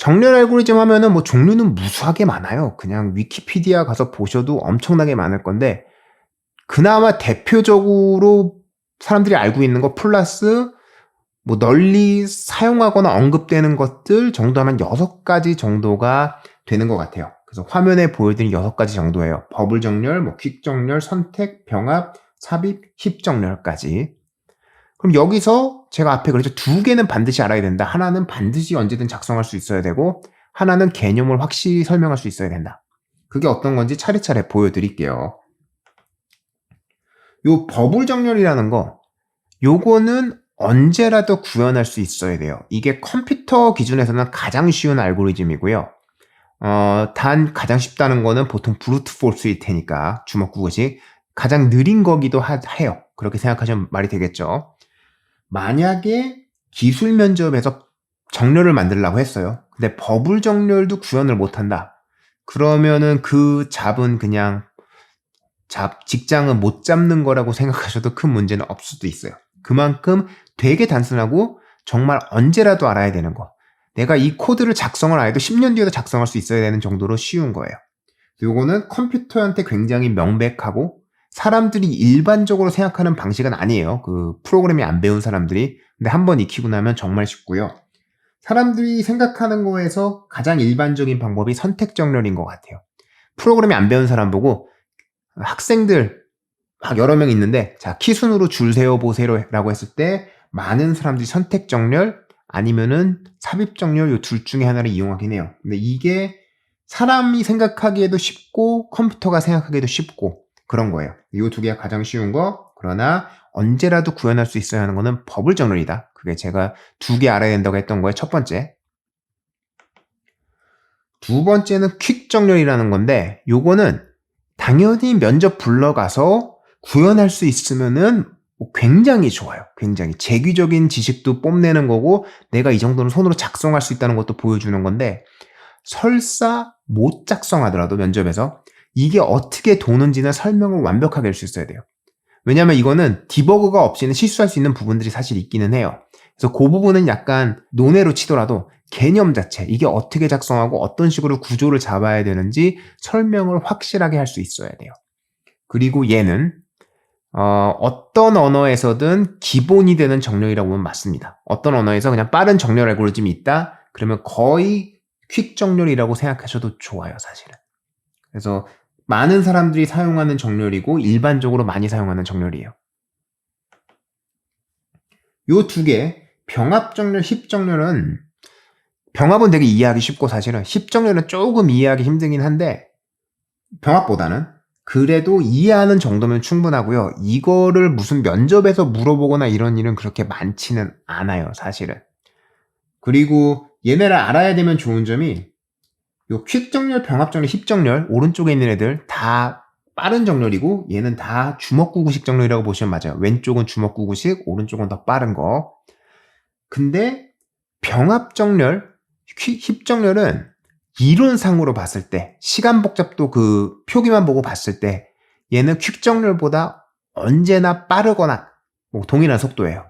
정렬 알고리즘 하면은 뭐 종류는 무수하게 많아요. 그냥 위키피디아 가서 보셔도 엄청나게 많을 건데 그나마 대표적으로 사람들이 알고 있는 거 플러스 뭐 널리 사용하거나 언급되는 것들 정도 하면 여섯 가지 정도가 되는 것 같아요. 그래서 화면에 보여드린 여섯 가지 정도예요. 버블 정렬, 뭐 퀵 정렬, 선택, 병합, 삽입, 힙 정렬까지. 그럼 여기서 제가 앞에 그랬죠. 두 개는 반드시 알아야 된다. 하나는 반드시 언제든 작성할 수 있어야 되고, 하나는 개념을 확실히 설명할 수 있어야 된다. 그게 어떤 건지 차례차례 보여드릴게요. 요 버블 정렬이라는 거, 요거는 언제라도 구현할 수 있어야 돼요. 이게 컴퓨터 기준에서는 가장 쉬운 알고리즘이고요. 어, 단 가장 쉽다는 거는 보통 브루트 폴스일 테니까 주먹구구식 가장 느린 거기도 하, 해요. 그렇게 생각하시면 말이 되겠죠. 만약에 기술 면접에서 정렬을 만들려고 했어요. 근데 버블 정렬도 구현을 못한다. 그러면은 그 잡은 그냥 잡 직장은 못 잡는 거라고 생각하셔도 큰 문제는 없을 수도 있어요. 그만큼 되게 단순하고 정말 언제라도 알아야 되는 거. 내가 이 코드를 작성을 안 해도 10년 뒤에도 작성할 수 있어야 되는 정도로 쉬운 거예요. 요거는 컴퓨터한테 굉장히 명백하고 사람들이 일반적으로 생각하는 방식은 아니에요. 그 프로그램이 안 배운 사람들이. 근데 한 번 익히고 나면 정말 쉽고요. 사람들이 생각하는 거에서 가장 일반적인 방법이 선택 정렬인 것 같아요. 프로그램이 안 배운 사람 보고 학생들 막 여러 명 있는데 자 키순으로 줄 세워 보세요라고 했을 때 많은 사람들이 선택 정렬 아니면은 삽입 정렬 요 둘 중에 하나를 이용하긴 해요. 근데 이게 사람이 생각하기에도 쉽고 컴퓨터가 생각하기에도 쉽고 그런 거예요. 이 두 개가 가장 쉬운 거. 그러나 언제라도 구현할 수 있어야 하는 거는 버블 정렬이다. 그게 제가 두 개 알아야 된다고 했던 거예요. 첫 번째. 두 번째는 퀵 정렬이라는 건데 요거는 당연히 면접 불러가서 구현할 수 있으면은 굉장히 좋아요. 굉장히 재규적인 지식도 뽐내는 거고 내가 이 정도는 손으로 작성할 수 있다는 것도 보여주는 건데 설사 못 작성하더라도 면접에서 이게 어떻게 도는지는 설명을 완벽하게 할 수 있어야 돼요. 왜냐하면 이거는 디버그가 없이는 실수할 수 있는 부분들이 사실 있기는 해요. 그래서 그 부분은 약간 논외로 치더라도 개념 자체, 이게 어떻게 작성하고 어떤 식으로 구조를 잡아야 되는지 설명을 확실하게 할 수 있어야 돼요. 그리고 얘는 어, 어떤 언어에서든 기본이 되는 정렬이라고 보면 맞습니다. 어떤 언어에서 그냥 빠른 정렬 알고리즘이 있다? 그러면 거의 퀵 정렬이라고 생각하셔도 좋아요, 사실은. 그래서 많은 사람들이 사용하는 정렬이고 일반적으로 많이 사용하는 정렬이에요. 요 두 개, 병합 정렬, 힙 정렬은 병합은 되게 이해하기 쉽고 사실은 힙 정렬은 조금 이해하기 힘들긴 한데 병합보다는 그래도 이해하는 정도면 충분하고요. 이거를 무슨 면접에서 물어보거나 이런 일은 그렇게 많지는 않아요, 사실은. 그리고 얘네를 알아야 되면 좋은 점이 요 퀵정렬, 병합정렬, 힙정렬 오른쪽에 있는 애들 다 빠른 정렬이고 얘는 다 주먹구구식 정렬이라고 보시면 맞아요. 왼쪽은 주먹구구식, 오른쪽은 더 빠른 거. 근데 병합정렬, 힙정렬은 이론상으로 봤을 때 시간 복잡도 그 표기만 보고 봤을 때 얘는 퀵정렬보다 언제나 빠르거나 뭐 동일한 속도예요.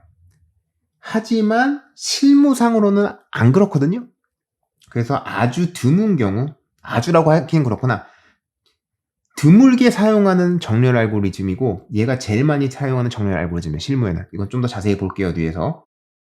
하지만 실무상으로는 안 그렇거든요. 그래서 아주 드문 경우 아주라고 하긴 그렇구나. 드물게 사용하는 정렬 알고리즘이고 얘가 제일 많이 사용하는 정렬 알고리즘이에요. 실무에는. 이건 좀 더 자세히 볼게요. 뒤에서.